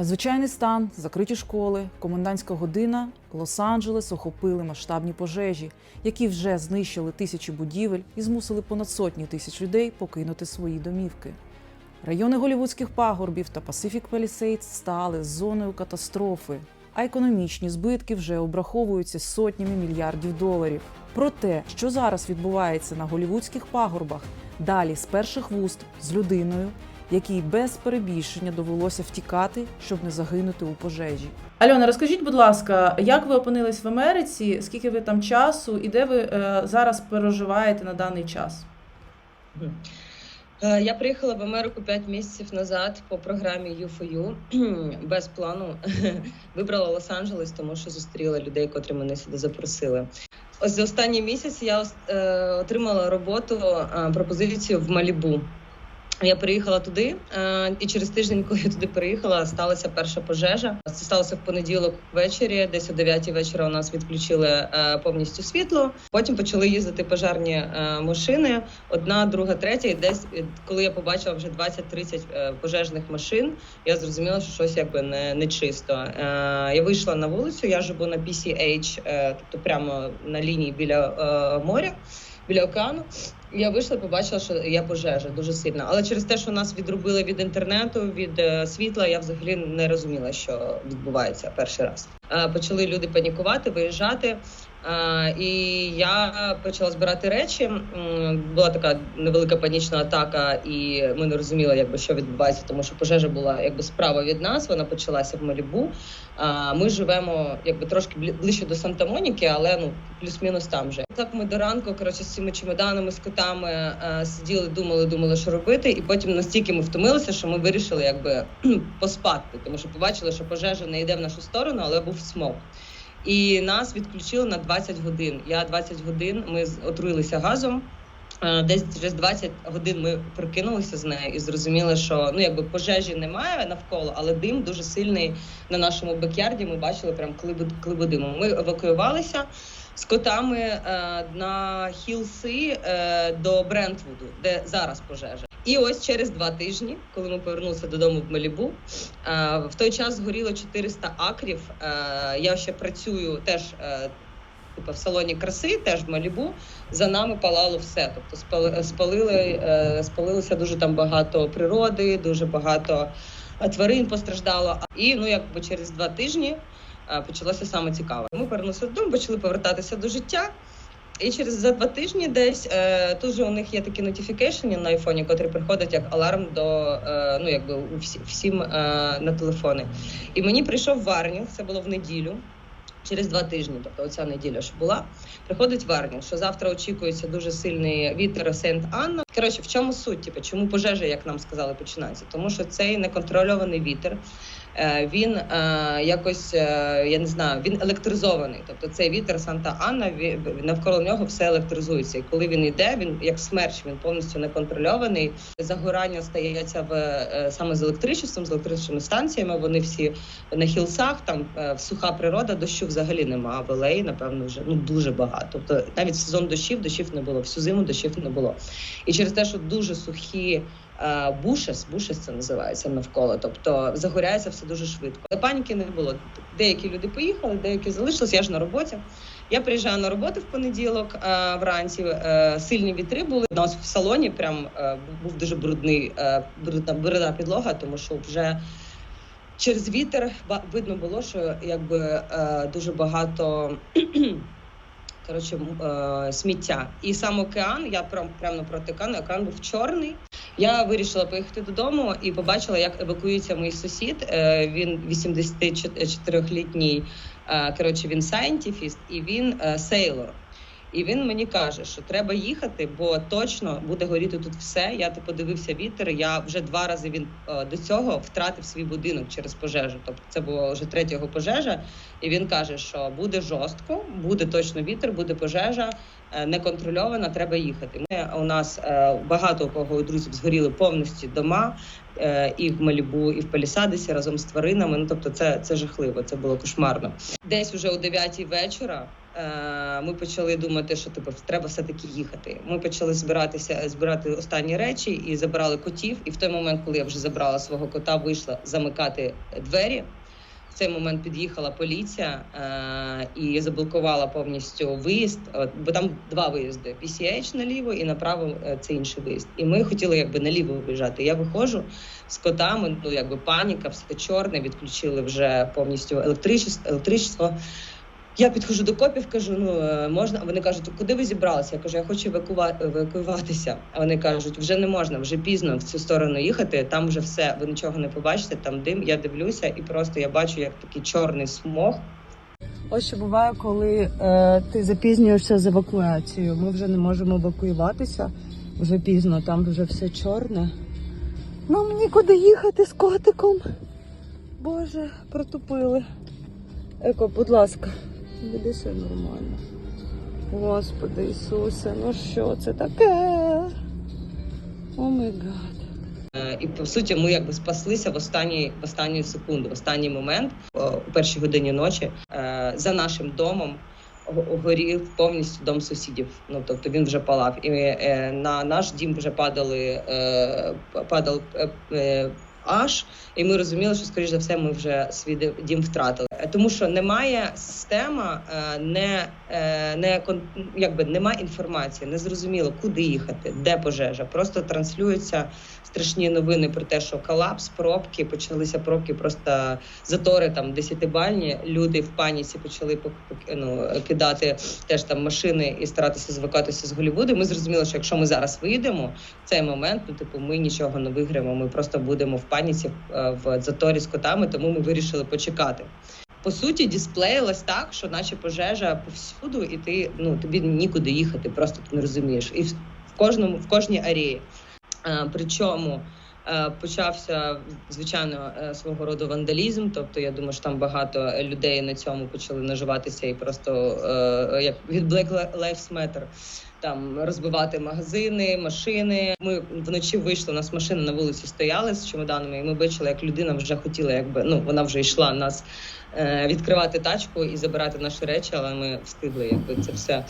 Надзвичайний стан, закриті школи, комендантська година. Лос-Анджелес охопили масштабні пожежі, які вже знищили тисячі будівель і змусили понад сотні тисяч людей покинути свої домівки. Райони голівудських пагорбів та Pacific Palisades стали зоною катастрофи, а економічні збитки вже обраховуються сотнями мільярдів доларів. Про те, що зараз відбувається на голівудських пагорбах, далі з перших вуст з людиною, якій без перебільшення довелося втікати, щоб не загинути у пожежі. Альона, розкажіть, будь ласка, як ви опинились в Америці? Скільки ви там часу і де ви е, зараз проживаєте на даний час? Е, Я приїхала в Америку 5 місяців назад по програмі U4U без плану. Вибрала Лос-Анджелес, тому що зустріла людей, котрі мене сюди запросили. Ось за останній місяць я е, отримала роботу, пропозицію в Малібу. Я приїхала туди, е, і через тиждень, коли я туди приїхала, сталася перша пожежа. Це сталося в понеділок ввечері. Десь о 9 вечора у нас відключили е, повністю світло. Потім почали їздити пожежні е, машини. Одна, друга, третя. І десь коли я побачила вже 20-30 е, пожежних машин, я зрозуміла, що щось якби не, не чисто. Я вийшла на вулицю. Я живу на PCH, тобто прямо на лінії біля моря, біля океану. Я вийшла, побачила, що я пожежа дуже сильна. Але через те, що нас відрубили від інтернету, від е, світла, я взагалі не розуміла, що відбувається перший раз. Е, Почали люди панікувати, виїжджати. І я почала збирати речі. Була така невелика панічна атака, і ми не розуміли, якби що відбувається, тому що пожежа була якби справа від нас. Вона почалася в Малібу. Ми живемо якби трошки ближче до Санта-Моніки, але ну плюс-мінус там же. Так ми до ранку, коротше, з цими чемоданами, з котами е, сиділи, думали, думали, що робити. І потім настільки ми втомилися, що ми вирішили якби поспати, тому що побачили, що пожежа не йде в нашу сторону, але був смог. І нас відключили на 20 годин. Я 20 годин ми отруїлися газом. Е, Десь через 20 годин ми прокинулися з нею і зрозуміли, що ну якби пожежі немає навколо, але дим дуже сильний на нашому бекярді. Ми бачили прям клиби диму. Ми евакуювалися з котами е, на Хілси е, до Брентвуду, де зараз пожежа. І ось через два тижні, коли ми повернулися додому в Малібу, е, в той час згоріло 400 акрів. Е, я ще працюю теж. Е, Типу в салоні краси, теж в Малібу, за нами палало все. Тобто спали, спалили, спалилося дуже там багато природи, дуже багато тварин постраждало. І ну якби через два тижні почалося саме цікаве. Ми повернулися додому, почали повертатися до життя. І через за два тижні десь е, тут же у них є такі нотіфікейшені на айфоні, котрі приходять як аларм до е, ну якби всі, всім е, на телефони. І мені прийшов варнінг, це було в неділю. Через два тижні, тобто оця неділя, що була, приходить варнінг, що завтра очікується дуже сильний вітер Сент Анна. Коротше, в чому суть? Типу, чому пожежа, як нам сказали, починається? Тому що цей неконтрольований вітер. Е, Він е, якось е, я не знаю, він електризований. Тобто цей вітер Санта Анна навколо нього все електризується. І коли він йде, він як смерч, він повністю неконтрольований. Загорання стається в саме з електричеством, з електричними станціями. Вони всі на хілсах, там суха природа, дощу взагалі нема. А в LA, напевно, вже ну дуже багато. Тобто навіть сезон дощів дощів не було, всю зиму дощів не було. І через те, що дуже сухі бушес, бушес це називається навколо, тобто загоряється все дуже швидко. Але паніки не було. Деякі люди поїхали, деякі залишились. Я ж на роботі. Я приїжджаю на роботу в понеділок е, вранці. Е, сильні вітри були. У нас в салоні прям е, був дуже брудний, е, брудна, підлога, тому що вже через вітер видно було, що якби е, дуже багато. Коротше, е, сміття. І сам океан, я прям прямо напроти океану, океан був чорний. Я вирішила поїхати додому і побачила, як евакуюється мій сусід. Е, він 84-літній, е, коротше, він сайентіфіст і він е, сейлор. І він мені каже, що треба їхати, бо точно буде горіти тут все. Я типу дивився вітер. Я вже два рази він е, до цього втратив свій будинок через пожежу. Тобто це була вже третя його пожежа. І він каже, що буде жорстко, буде точно вітер, буде пожежа е, неконтрольована. Треба їхати. Ми у нас е, багато у кого друзів згоріли повністю дома. І в Малібу, і в Палісадесі разом з тваринами. Ну тобто, це, це жахливо, це було кошмарно. Десь уже о 9 вечора ми почали думати, що типу, треба все-таки їхати. Ми почали збиратися, збирати останні речі і забирали котів. І в той момент, коли я вже забрала свого кота, вийшла замикати двері. В цей момент під'їхала поліція е, і заблокувала повністю виїзд, е, бо там два виїзди: PCH наліво і направо е, це інший виїзд. І ми хотіли якби наліво виїжджати. Я виходжу з котами, ну якби паніка, все чорне, відключили вже повністю електричество. електричество. Я підходжу до копів, кажу: ну е, можна. Вони кажуть, куди ви зібралися? Я кажу, я хочу евакуюватися. А вони кажуть, вже не можна, вже пізно в цю сторону їхати. Там вже все, ви нічого не побачите. Там дим. Я дивлюся, і просто я бачу, як такий чорний смог. Ось що буває, коли е, ти запізнюєшся з евакуацією. Ми вже не можемо евакуюватися. Вже пізно, там вже все чорне. Нам нікуди їхати з котиком. Боже, протупили. Еко, будь ласка, веди все нормально. Господи Ісусе, ну що це таке? О май гад. Е, І по суті, ми якби спаслися в останній в останню секунду, в останній момент, у першій годині ночі, е, за нашим домом. го- Горів повністю дом сусідів. Ну тобто він вже палав, і е, на наш дім вже падали падав е, аж, і ми розуміли, що скоріш за все ми вже свій дім втратили. Е, Тому що немає система, е, не, е, не якби немає інформації, не зрозуміло, куди їхати, де пожежа. Просто транслюються страшні новини про те, що колапс, пробки, почалися пробки, просто затори там десятибальні. Люди в паніці почали ну, кидати теж там машини і старатися звикатися з Голлівуду. Ми зрозуміли, що якщо ми зараз вийдемо в цей момент, ну типу, ми нічого не виграємо. Ми просто будемо в паніці е, в заторі з котами, тому ми вирішили почекати. По суті, дисплеїлась так, що наче пожежа повсюду, і ти ну тобі нікуди їхати, просто ти не розумієш. І в кожному в кожній арії. Е, Причому е, почався звичайно свого роду вандалізм. Тобто, я думаю, що там багато людей на цьому почали наживатися і просто як від Black Lives Matter там розбивати магазини, машини. Ми вночі вийшли. У нас машини на вулиці стояли з чемоданами, і ми бачили, як людина вже хотіла, якби ну вона вже йшла нас е, відкривати тачку і забирати наші речі, але ми встигли, якби це все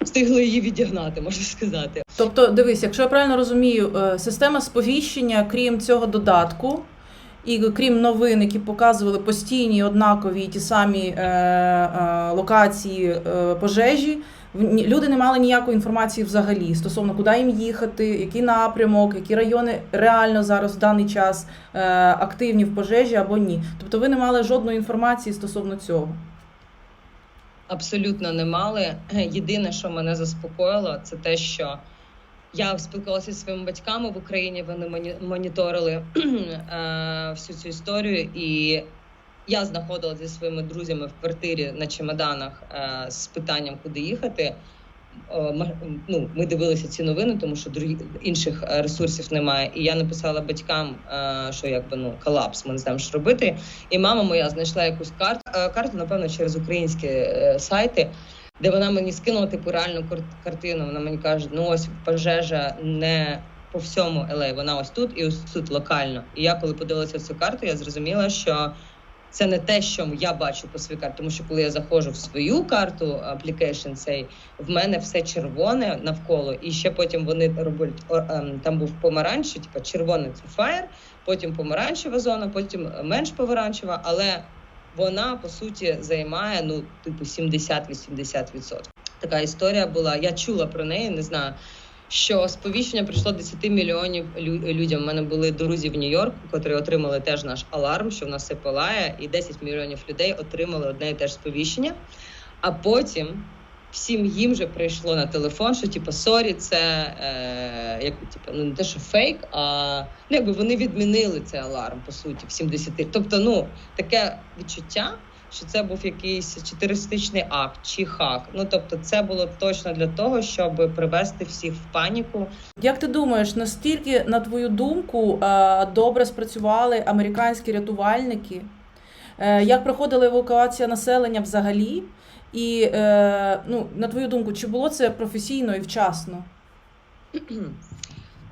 встигли її відігнати, можна сказати. Тобто, дивись, якщо я правильно розумію, е, система сповіщення, крім цього додатку, і крім новин, які показували постійні, однакові ті самі е, е, локації е, пожежі, люди не мали ніякої інформації взагалі стосовно куди їм їхати, який напрямок, які райони реально зараз в даний час е, активні в пожежі або ні. Тобто ви не мали жодної інформації стосовно цього. Абсолютно не мали. Єдине, що мене заспокоїло, це те, що я спілкувалася зі своїми батьками в Україні. Вони моні- моніторили е, всю цю історію, і я знаходилася зі своїми друзями в квартирі на чемоданах е, з питанням, куди їхати. Е, Ну, ми дивилися ці новини, тому що другі інших е, ресурсів немає. І я написала батькам, е, що якби ну колапс, ми не знаємо, що робити. І мама моя знайшла якусь карту, карту, напевно, через українські е, сайти, де вона мені скинула типу реальну кар- картину. Вона мені каже: ну ось пожежа не по всьому LA, вона ось тут і ось тут локально. І я коли подивилася цю карту, я зрозуміла, що. Це не те, що я бачу по своїй карті, тому що коли я заходжу в свою карту application цей, в мене все червоне навколо, і ще потім вони роблять ем, там був помаранчевий, типу червоний це fire, потім помаранчева зона, потім менш помаранчева, але вона по суті займає ну типу 70-80%. Така історія була. Я чула про неї, не знаю. Що сповіщення прийшло 10 мільйонів лю- людям. У мене були друзі в Нью-Йорку, котрі отримали теж наш аларм, що в нас все палає, і 10 мільйонів людей отримали одне і те ж сповіщення. А потім всім їм вже прийшло на телефон, що типу, сорі, це е, як типу, ну не те, що фейк, а ну, якби вони відмінили цей аларм по суті в 70. Тобто, ну таке відчуття. Що це був якийсь чи терористичний акт, чи хак. Ну тобто, це було точно для того, щоб привести всіх в паніку. Як ти думаєш, настільки, на твою думку, е, добре спрацювали американські рятувальники? Е, Як проходила евакуація населення взагалі? І е, ну, на твою думку, чи було це професійно і вчасно?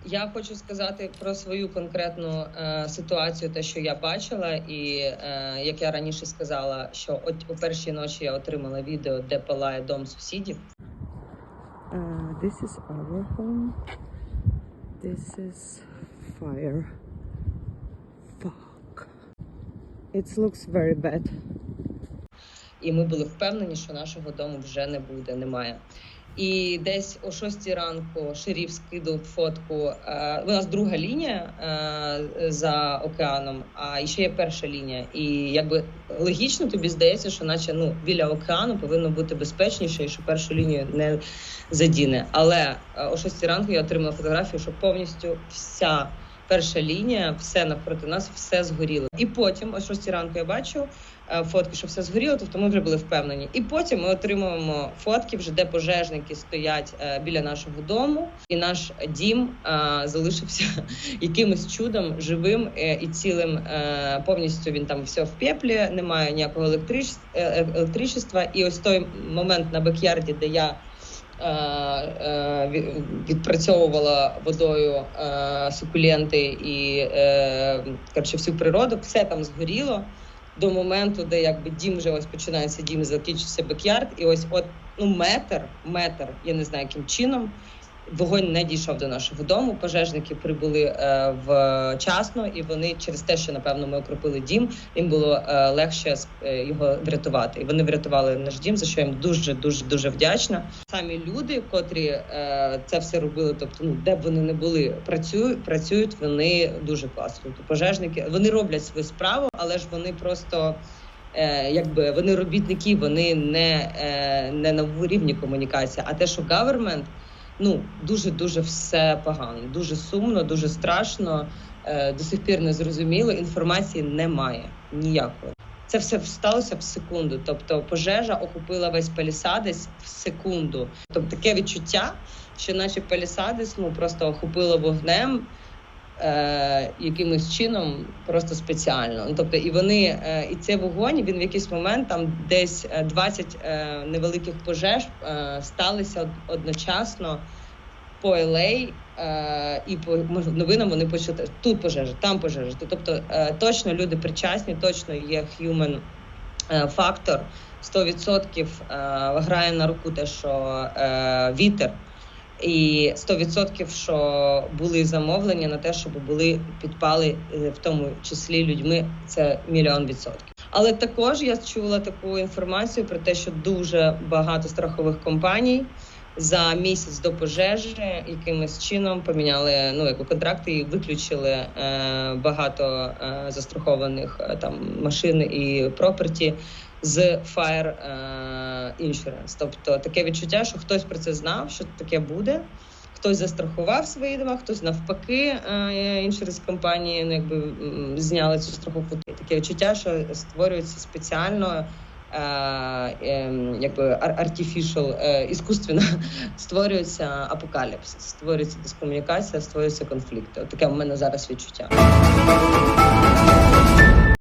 Я хочу сказати про свою конкретну е, ситуацію, те, що я бачила, і е, як я раніше сказала, що от у першій ночі я отримала відео, де палає дом сусідів. Uh, this is our home. This is fire. Fuck. It looks very bad. і ми були впевнені, що нашого дому вже не буде, немає. І десь о 6 ранку шеріф скидав фотку. е, У нас друга лінія е, за океаном, а ще є перша лінія. І якби логічно тобі здається, що наче ну біля океану повинно бути безпечніше, і що першу лінію не задіне. Але е, о 6 ранку я отримала фотографію, що повністю вся перша лінія, все навпроти нас, все згоріло. І потім, о 6 ранку, я бачу е, фотки, що все згоріло, тобто ми вже були впевнені. І потім ми отримуємо фотки, вже де пожежники стоять е, біля нашого дому, і наш дім е, залишився якимось чудом живим і цілим. Повністю він там все в пеплі, немає ніякого електрич... електричества. І ось той момент на бекярді, де я. Е, е, Відпрацьовувала водою е, сукуленти і коротше, всю природу, все там згоріло до моменту, де якби дім вже ось починається дім, закінчився бекярд, і ось от ну метр, метр, я не знаю яким чином. Вогонь не дійшов до нашого дому. Пожежники прибули е, вчасно, і вони через те, що напевно ми окропили дім, їм було е, легше е, його врятувати. І вони врятували наш дім, за що їм дуже дуже дуже вдячна. Самі люди, котрі це все робили, тобто ну де б вони не були, працюють, працюють вони дуже класно. Тобто пожежники вони роблять свою справу, але ж вони просто. Якби вони робітники, вони не, не на рівні комунікації. А те, що government, ну дуже дуже все погано, дуже сумно, дуже страшно. Е, до сих пір не зрозуміло. Інформації немає ніякої. Це все сталося в секунду. Тобто пожежа охопила весь палісадис в секунду. Тобто таке відчуття, що наші палісадис ну просто охопило вогнем. Е, якимось чином просто спеціально. Ну, Тобто, і вони, е, і цей вогонь він в якийсь момент там десь е, 20 е, невеликих пожеж сталися одночасно по LA, е, і по новинам вони почали тут пожежа, там пожежа. Тобто точно люди причасні, точно є human фактор. 100% е, грає на руку те, що вітер. І 100% що були замовлення на те, щоб були підпали е, в тому числі людьми. Це мільйон відсотків. Але також я чула таку інформацію про те, що дуже багато страхових компаній за місяць до пожежі якимось чином поміняли ну як контракти і виключили е, багато е, застрахованих е, там машин і проперті з Fire е, Insurance. Тобто таке відчуття, що хтось про це знав, що таке буде. Хтось застрахував свої дома, хтось навпаки, е, компанії ну, якби зняли цю страховку. Таке відчуття, що створюється спеціально. е, ем, Якби artificial, іскусственно створюється апокаліпсис, створюється дискомунікація, створюються конфлікти. Таке в мене зараз відчуття.